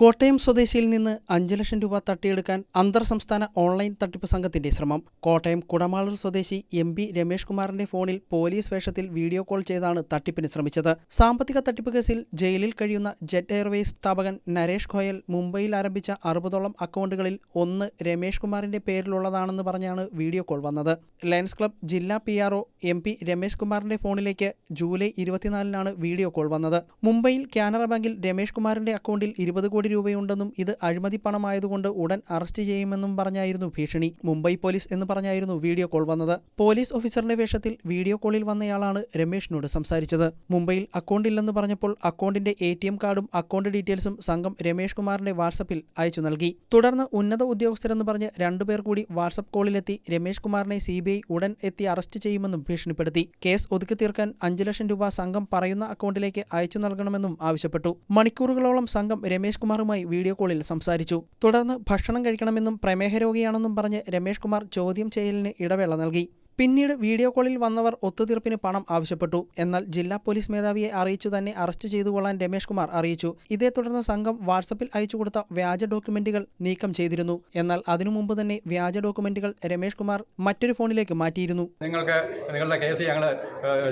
കോട്ടയം സ്വദേശിയിൽ നിന്ന് അഞ്ച് ലക്ഷം രൂപ തട്ടിയെടുക്കാൻ അന്തർ സംസ്ഥാന ഓൺലൈൻ തട്ടിപ്പ് സംഘത്തിന്റെ ശ്രമം. കോട്ടയം കുടമാളൂർ സ്വദേശി എം പി രമേഷ് കുമാറിന്റെ ഫോണിൽ പോലീസ് വേഷത്തിൽ വീഡിയോ കോൾ ചെയ്താണ് തട്ടിപ്പിന് ശ്രമിച്ചത്. സാമ്പത്തിക തട്ടിപ്പ് കേസിൽ ജയിലിൽ കഴിയുന്ന ജെറ്റ് എയർവേസ് സ്ഥാപകൻ നരേഷ് ഗോയൽ മുംബൈയിൽ ആരംഭിച്ച അറുപതോളം അക്കൗണ്ടുകളിൽ ഒന്ന് രമേഷ് കുമാറിന്റെ പേരിലുള്ളതാണെന്ന് പറഞ്ഞാണ് വീഡിയോ കോൾ വന്നത്. ലയൺസ് ക്ലബ് ജില്ലാ P RO M P Ramesh കുമാറിന്റെ ഫോണിലേക്ക് ജൂലൈ ഇരുപത്തിനാലിനാണ് വീഡിയോ കോൾ വന്നത്. മുംബൈയിൽ കാനറ ബാങ്കിൽ രമേഷ് കുമാറിന്റെ അക്കൗണ്ടിൽ ഇരുപത് കോടി രൂപയുണ്ടെന്നും ഇത് അഴിമതി പണമായതുകൊണ്ട് ഉടൻ അറസ്റ്റ് ചെയ്യുമെന്നും പറഞ്ഞായിരുന്നു ഭീഷണി. മുംബൈ പോലീസ് എന്ന് പറഞ്ഞായിരുന്നു വീഡിയോ കോൾ വന്നത്. പോലീസ് ഓഫീസറിന്റെ വേഷത്തിൽ വീഡിയോ കോളിൽ വന്നയാളാണ് രമേഷിനോട് സംസാരിച്ചത്. മുംബൈയിൽ അക്കൗണ്ട് ഇല്ലെന്ന് പറഞ്ഞപ്പോൾ അക്കൗണ്ടിന്റെ എ കാർഡും അക്കൗണ്ട് ഡീറ്റെയിൽസും സംഘം രമേഷ് കുമാറിന്റെ വാട്സപ്പിൽ അയച്ചു നൽകി. തുടർന്ന് ഉന്നത ഉദ്യോഗസ്ഥരെന്ന് പറഞ്ഞ് രണ്ടുപേർ കൂടി വാട്സപ്പ് കോളിലെത്തി രമേഷ് കുമാറിനെ സി ഉടൻ എത്തി അറസ്റ്റ് ചെയ്യുമെന്നും ഭീഷണിപ്പെടുത്തി. കേസ് ഒതുക്കി തീർക്കാൻ അഞ്ചു ലക്ഷം രൂപ സംഘം പറയുന്ന അക്കൗണ്ടിലേക്ക് അയച്ചു നൽകണമെന്നും ആവശ്യപ്പെട്ടു. മണിക്കൂറുകളോളം സംഘം രമേഷ് കുമാറുമായി വീഡിയോ കോളിൽ സംസാരിച്ചു. തുടർന്ന് ഭക്ഷണം കഴിക്കണമെന്നും പ്രമേഹ രോഗിയാണെന്നും പറഞ്ഞ് രമേഷ് കുമാർ ചോദ്യം ചെയ്യലിന് ഇടവേള നൽകി. പിന്നീട് വീഡിയോ കോളിൽ വന്നവർ ഒത്തുതീർപ്പിന് പണം ആവശ്യപ്പെട്ടു. എന്നാൽ ജില്ലാ പോലീസ് മേധാവിയെ അറിയിച്ചു തന്നെ അറസ്റ്റ് ചെയ്തുകൊള്ളാൻ രമേഷ് കുമാർ അറിയിച്ചു. ഇതേ തുടർന്ന് സംഘം വാട്സപ്പിൽ അയച്ചു കൊടുത്ത വ്യാജ ഡോക്യുമെന്റുകൾ നീക്കം ചെയ്തിരുന്നു. എന്നാൽ അതിനു മുമ്പ് തന്നെ വ്യാജ ഡോക്യുമെന്റുകൾ രമേഷ് കുമാർ മറ്റൊരു ഫോണിലേക്ക് മാറ്റിയിരുന്നു. നിങ്ങൾക്ക് നിങ്ങളുടെ കേസ് ഞങ്ങൾ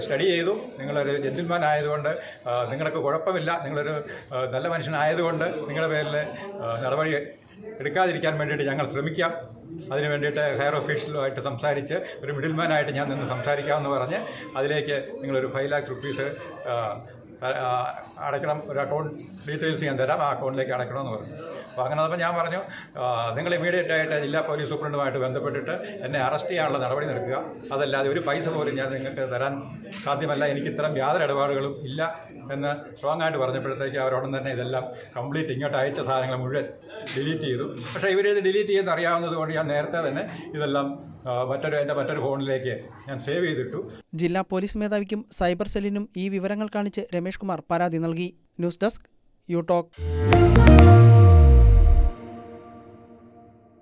സ്റ്റഡി ചെയ്തു. നിങ്ങളൊരു ജെന്റിൽമാൻ ആയതുകൊണ്ട് നിങ്ങൾക്ക് കുഴപ്പമില്ല. നിങ്ങളൊരു നല്ല മനുഷ്യനായതുകൊണ്ട് നിങ്ങളുടെ പേരിൽ നടപടി എടുക്കാതിരിക്കാൻ വേണ്ടിയിട്ട് ഞങ്ങൾ ശ്രമിക്കാം. അതിന് വേണ്ടിയിട്ട് ഹയർ ഒഫീഷ്യലുമായിട്ട് സംസാരിച്ച് ഒരു മിഡിൽമാനായിട്ട് ഞാൻ നിന്ന് സംസാരിക്കാമെന്ന് പറഞ്ഞ് അതിലേക്ക് നിങ്ങളൊരു ഫൈവ് ലാക്സ് റുപ്പീസ് അടയ്ക്കണം. ഒരു അക്കൗണ്ട് ഡീറ്റെയിൽസ് ഞാൻ തരാം. ആ അക്കൗണ്ടിലേക്ക് അടയ്ക്കണമെന്ന് പറഞ്ഞു. അപ്പോൾ അങ്ങനെ അപ്പോൾ ഞാൻ പറഞ്ഞു നിങ്ങൾ ഇമീഡിയറ്റ് ആയിട്ട് ജില്ലാ പോലീസ് സൂപ്രണ്ടുമായിട്ട് ബന്ധപ്പെട്ടിട്ട് എന്നെ അറസ്റ്റ് ചെയ്യാനുള്ള നടപടി എടുക്കുക. അതല്ലാതെ ഒരു പൈസ പോലും ഞാൻ നിങ്ങൾക്ക് തരാൻ സാധ്യമല്ല. എനിക്ക് ഇത്തരം യാതൊരു ഇടപാടുകളും ഇല്ല എന്ന് സ്ട്രോങ് ആയിട്ട് പറഞ്ഞപ്പോഴത്തേക്ക് അവരോടൊന്നും തന്നെ ഇതെല്ലാം കംപ്ലീറ്റ് ഇങ്ങോട്ട് അയച്ച സാധനങ്ങൾ മുഴുവൻ ഡിലീറ്റ് ചെയ്തു. പക്ഷേ ഇവരിത് ഡിലീറ്റ് ചെയ്യുന്ന അറിയാവുന്നത് കൊണ്ട് ഞാൻ നേരത്തെ തന്നെ ഇതെല്ലാം മറ്റൊരു എന്റെ മറ്റൊരു ഫോണിലേക്ക് ഞാൻ സേവ് ചെയ്തിട്ടു. ജില്ലാ പോലീസ് മേധാവിക്കും സൈബർ സെല്ലിനും ഈ വിവരങ്ങൾ കാണിച്ച് രമേഷ് കുമാർ പരാതി നൽകി. News desk U talk.